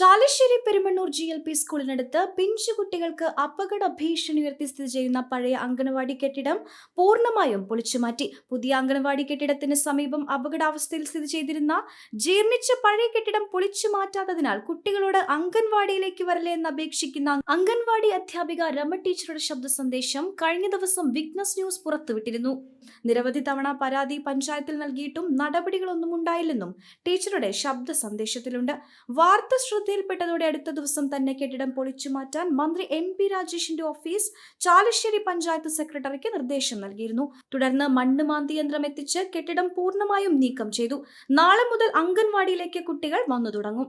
Chalissery Perumannur G L P സ്കൂളിനടുത്ത് പിഞ്ചു കുട്ടികൾക്ക് അപകട ഭീഷണി ഉയർത്തി സ്ഥിതി ചെയ്യുന്ന പഴയ അംഗനവാടി കെട്ടിടം പൂർണമായും പൊളിച്ചുമാറ്റി. പുതിയ അംഗനവാടി കെട്ടിടത്തിന് സമീപം അപകടാവസ്ഥയിൽ സ്ഥിതി ചെയ്തിരുന്ന ജീർണിച്ച പഴയ കെട്ടിടം പൊളിച്ചു മാറ്റാത്തതിനാൽ കുട്ടികളോട് അംഗൻവാടിയിലേക്ക് വരലേ എന്ന് അപേക്ഷിക്കുന്ന അംഗൻവാടി അധ്യാപിക രമ ടീച്ചറുടെ ശബ്ദ സന്ദേശം കഴിഞ്ഞ ദിവസം വിഗ്നസ് ന്യൂസ് പുറത്തുവിട്ടിരുന്നു. നിരവധി തവണ പരാതി പഞ്ചായത്തിൽ നൽകിയിട്ടും നടപടികളൊന്നും ഉണ്ടായില്ലെന്നും ടീച്ചറുടെ ശബ്ദ സന്ദേശത്തിലുണ്ട്. വാർത്ത ശ്രദ്ധയിൽപ്പെട്ടതോടെ അടുത്ത ദിവസം തന്നെ കെട്ടിടം പൊളിച്ചു മാറ്റാൻ മന്ത്രി എം പി രാജേഷിന്റെ ഓഫീസ് ചാലശ്ശേരി പഞ്ചായത്ത് സെക്രട്ടറിക്ക് നിർദ്ദേശം നൽകിയിരുന്നു. തുടർന്ന് മണ്ണ് മാന്തി യന്ത്രം എത്തിച്ച് കെട്ടിടം പൂർണമായും നീക്കം ചെയ്തു. നാളെ മുതൽ അംഗൻവാടിയിലേക്ക് കുട്ടികൾ വന്നു തുടങ്ങും.